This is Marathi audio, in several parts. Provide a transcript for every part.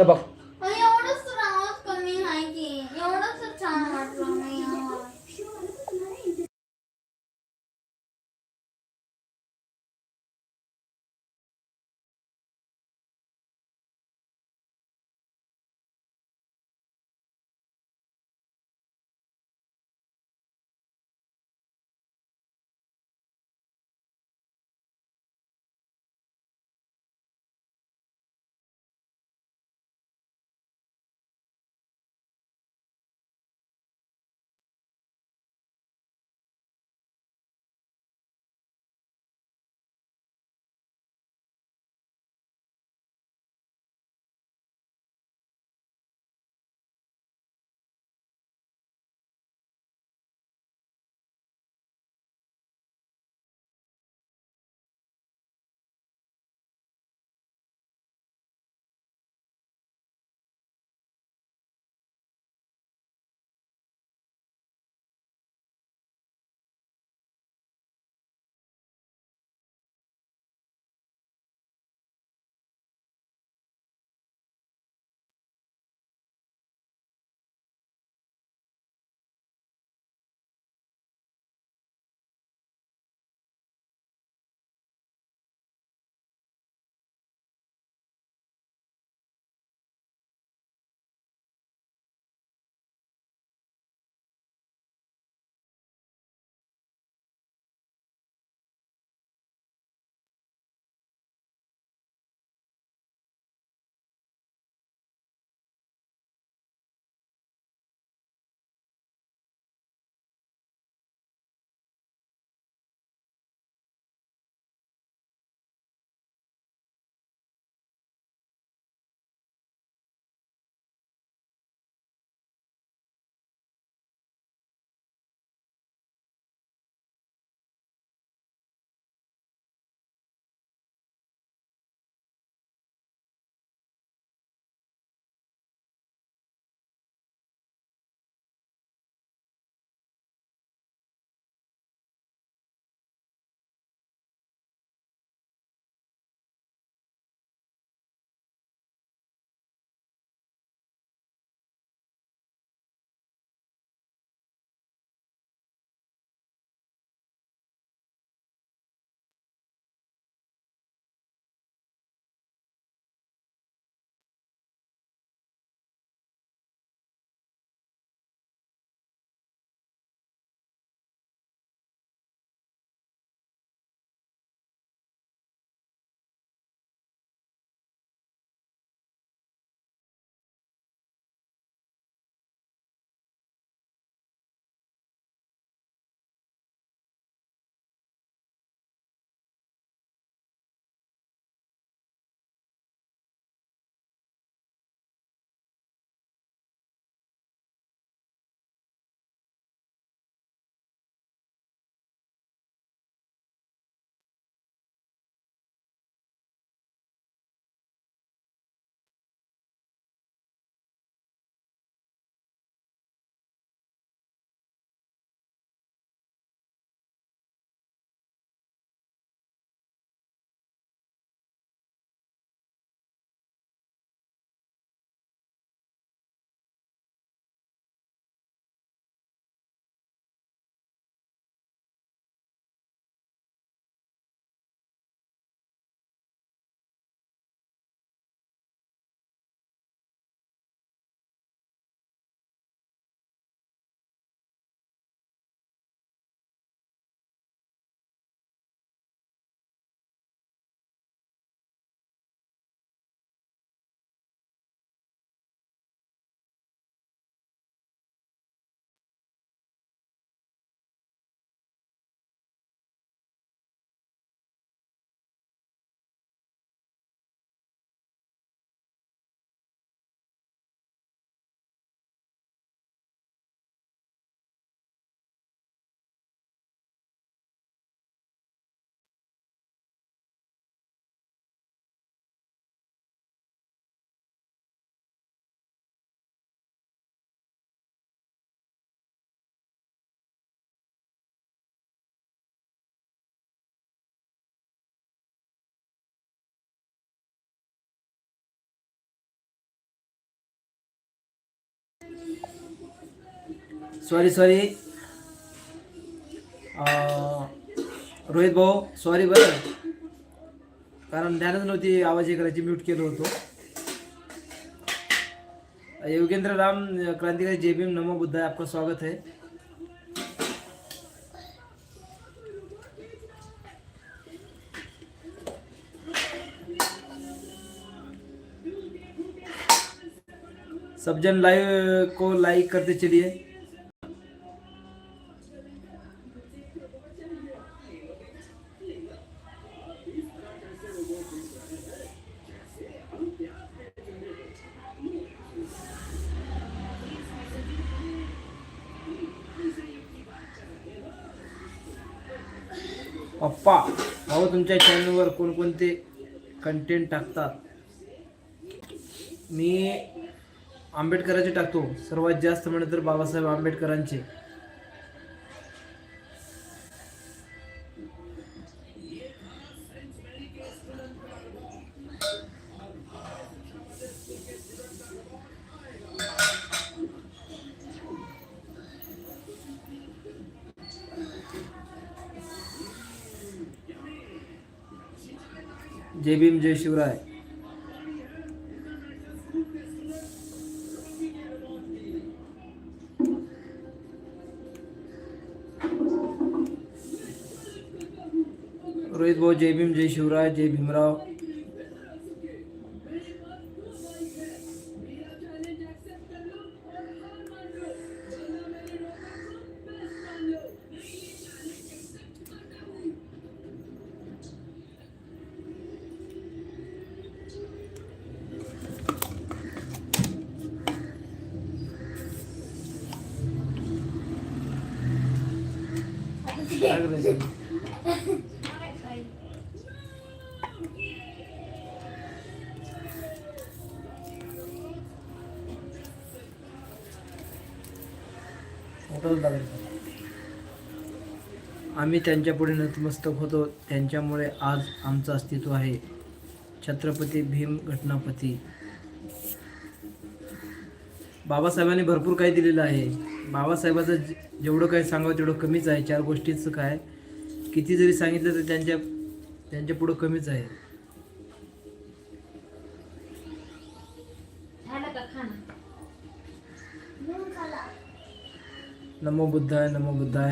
तर सॉरी सॉरी रोहित भाऊ सॉरी बरं. कारण ध्यानच नव्हती आवाज हे करायची म्यूट केलं होतो. योगेंद्र राम क्रांतिकारी जय भीम नमो बुद्ध आपका स्वागत आहे सब जन लाइव को लाइक करते चलिए। पप्पा भाऊ तुमच्या चॅनलवर कोणकोणते कंटेंट टाकतात? मी आंबेडकरांचे टाकतो. सर्वात जास्त म्हणे तर बाबासाहेब आंबेडकरांचे. शिवराय जय भीमराव आम्ही त्यांच्या पुढे नतमस्तक होतो. त्यांच्यामुळे आज आमचं अस्तित्व आहे. छत्रपती भीम घटनापती. बाबासाहेबांनी भरपूर काही दिलेलं आहे. बाबासाहेबाचं जेवढं काही सांगावं तेवढं कमीच आहे. चार गोष्टीचं काय? किती जरी सांगितलं तर त्यांच्या त्यांच्या पुढं कमीच आहे. झालं का खाणं? नमो बुद्धाय. नमो बुद्धाय.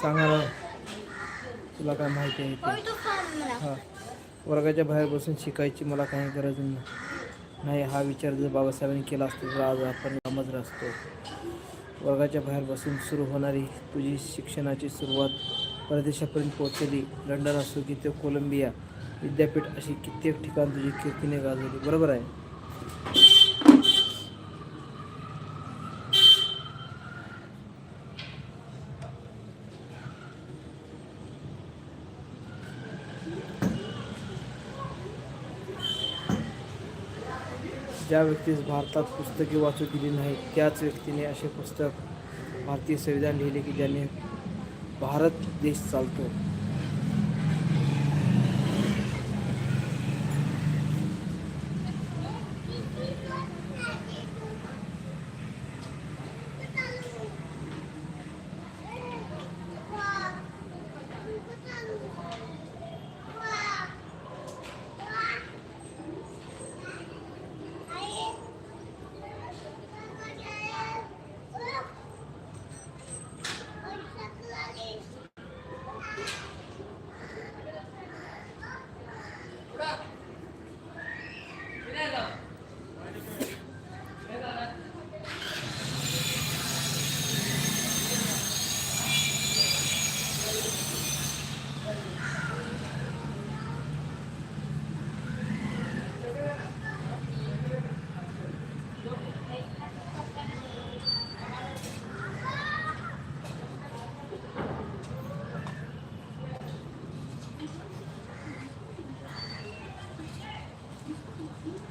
सांगा तुला काय माहिती आहे ते? हां. वर्गाच्या बाहेर बसून शिकायची मला काही गरज नाही. नाही हा विचार जर बाबासाहेबांनी केला असतो तर आज आपण समजला असतो वर्गाच्या बाहेर बसून सुरू होणारी तुझी शिक्षणाची सुरुवात परदेशापर्यंत पोहोचली. लंडन असो की ते कोलंबिया विद्यापीठ अशी कित्येक ठिकाण तुझी कीर्तीने गाजवली. बरोबर आहे? ज्या व्यक्तीस भारतात पुस्तके वाचू दिली नाही त्याच व्यक्तीने असे पुस्तक भारतीय संविधान लिहिले की ज्याने भारत देश चालतो.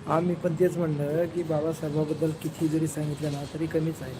हा मी पण तेच म्हणलं की बाबासाहेबाबद्दल किती जरी सांगितलं ना तरी कमीच आहे.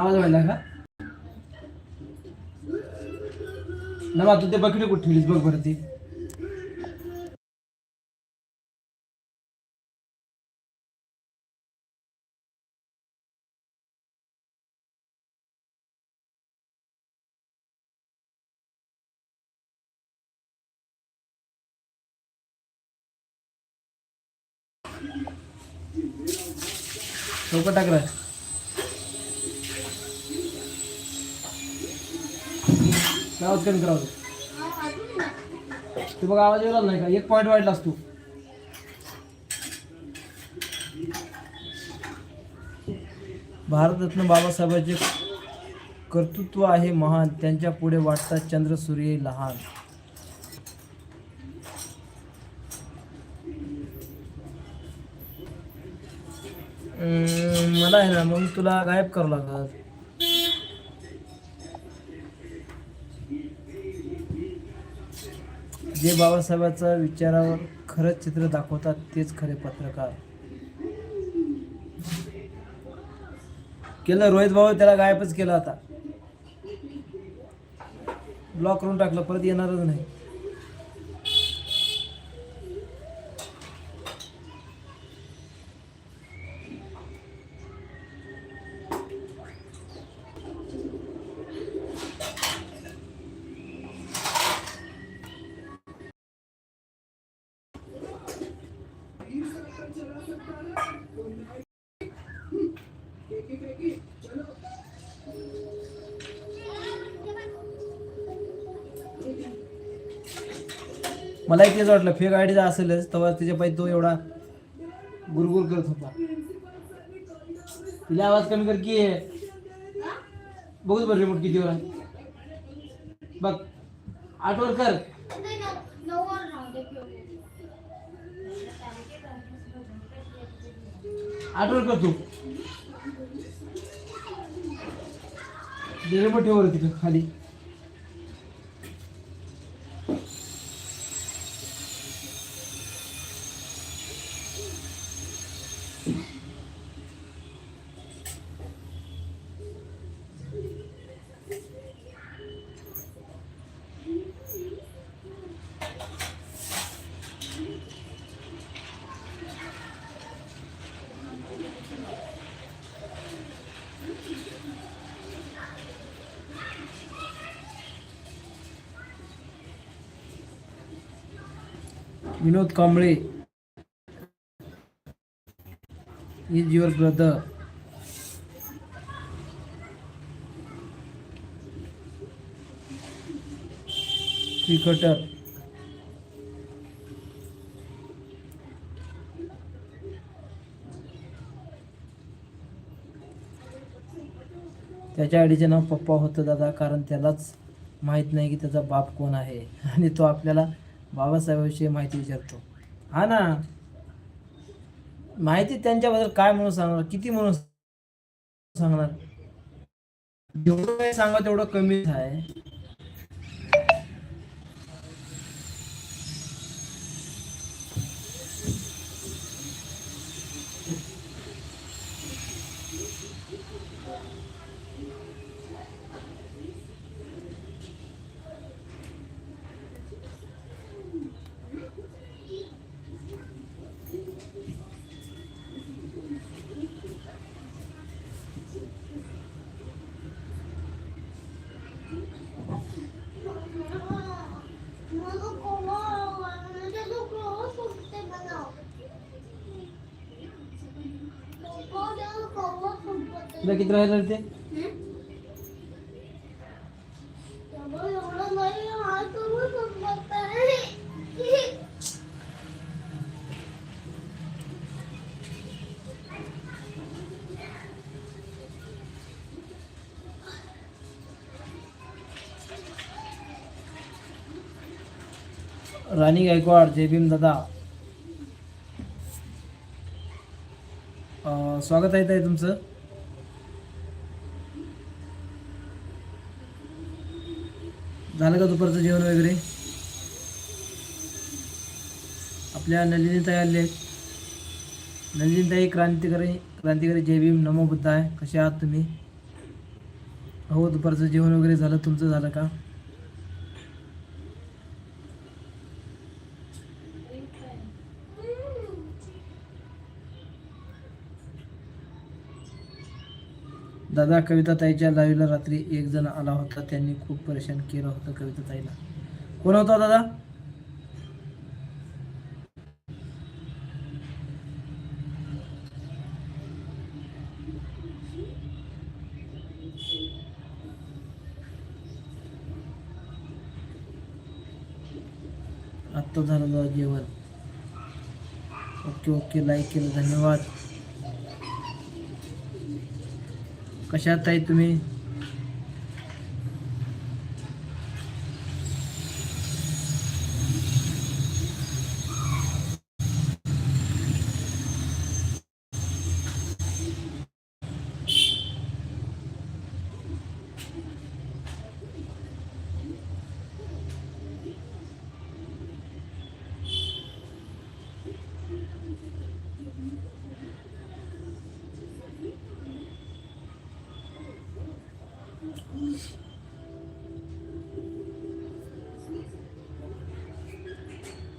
आवाज वाढला का नमा तू ते बकरी कुठे ठेवलीस बघ बरं ती. चौकट टाकलाय आवाज कमी करावं तू बघा आवाज येऊ नाही का? एक पॉईंट वाढलास तू. भारतरत्न बाबासाहेबांचे कर्तृत्व आहे महान. त्यांच्या पुढे वाटतात चंद्र सूर्य लहान. मला आहे ना मग तुला गायब करावं लागत जे बाबासाहेबांच्या विचारावर खरंच चित्र दाखवतात तेच खरे पत्रकार. केलं रोहित भाऊ त्याला गायबच केला आता. ब्लॉक करून टाकलं परत येणारच नाही. मलाही तेच वाटलं. फेक आयडीचा असेलच तेव्हा त्याच्या पायी तो एवढा गुरगुर करत होता. तिला आवाज कमी कर की बघूच बरं रिमोट किती वर बघ आठवर कर. आठवर कर तू. रिमोट ठेवर तिथं खाली. Vinod Kamble is your brother cricketer. त्याच्या आईचे नाव पप्पा होतं दादा कारण त्यालाच माहीत नाही की त्याचा बाप कोण आहे. आणि तो आपल्याला बाबासाहेबाविषयी माहिती विचारतो. हा ना. माहिती त्यांच्याबद्दल काय म्हणून सांगणार? किती म्हणून सांगणार? जेवढं सांगा तेवढं कमीच आहे. तुला किती राहिलं ते? राणी गायकवाड जे भीम दादा. स्वागत आहे ताई तुमचं. झालं का दुपारचं जेवण वगैरे? आपल्या नलिनीताई आले. आहेत नलिनीताई क्रांतिकारी क्रांतिकारी जय भीम नमो बुद्ध आहे कसे आहात तुम्ही? हो दुपारचं जेवण वगैरे झालं तुमचं झालं का? दादा कविता ताईच्या लाईव्हला रात्री एक जण आला होता. त्यांनी खूप परेशान केलं होतं कविता ताईला कोण होता दादा? आत्ता झालं जेवण. Okay okay. लाईक केलं. धन्यवाद. कशात आहे तुम्ही?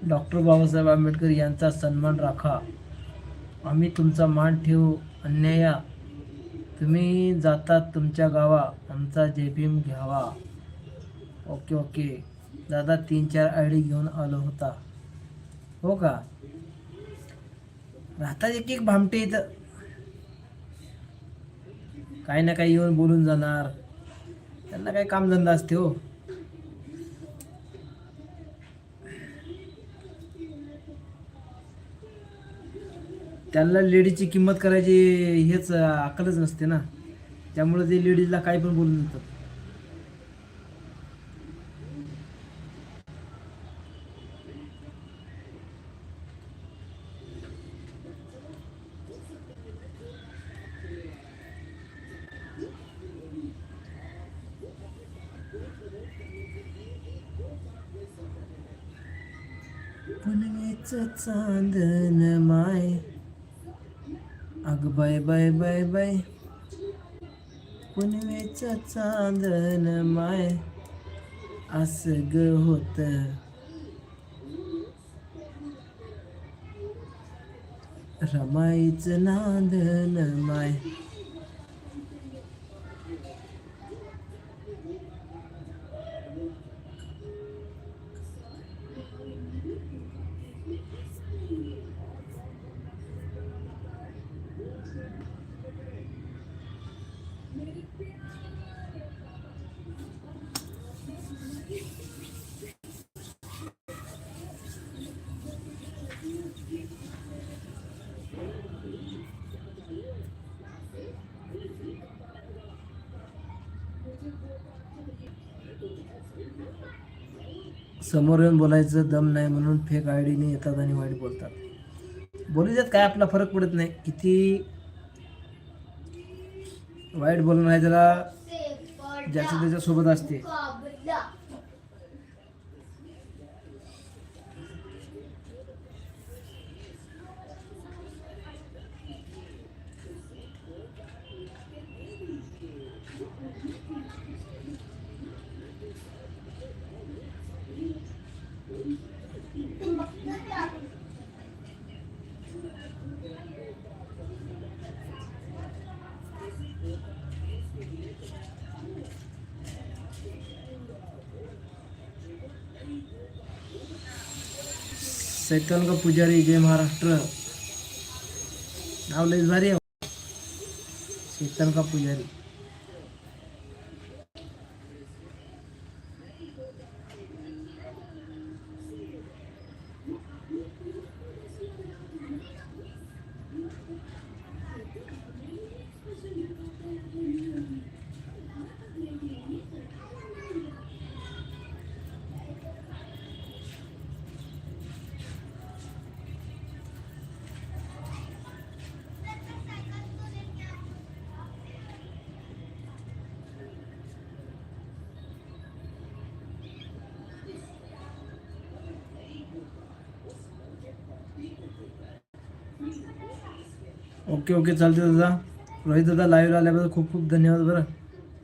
डॉक्टर बाबासाहेब आंबेडकर यांचा सन्मान राखा. आम्ही तुमचा मान ठेवू. अन्याया तुम्ही जातात तुमच्या गावा आमचा जेबीम भीम घ्यावा. Okay okay. दादा तीन चार आय डी घेऊन आलो होता. हो का? राहतात एक एक भामटे इथं. काही ना काही येऊन बोलून जाणार. त्यांना काही कामधंदा असते हो. त्यांना लेडीजची किंमत करायची हेच अक्कलच नसते ना. त्यामुळे ते लेडीजला काही पण बोलून देतात पुनवेच चांदन माय. अग बाय बाय बाय बाय. पुनवेच चांदन माय. अस ग होत. रमाईच नांदन माय. समोर येऊन बोलायचं दम नाही म्हणून फेक आय डीने येतात आणि वाईट बोलतात. बोलू देत काय? आपला फरक पडत नाही. किती वाईट बोलणं आहे त्याला ज्याच्या त्याच्यासोबत असते. सैतान पुजारी जय महाराष्ट्र. नाव लईच भारी आहे. सैतान पुजारी. Okay okay. चालते दादा. रोहित दादा लाईव्ह आल्याबद्दल खूप खूप धन्यवाद बरं.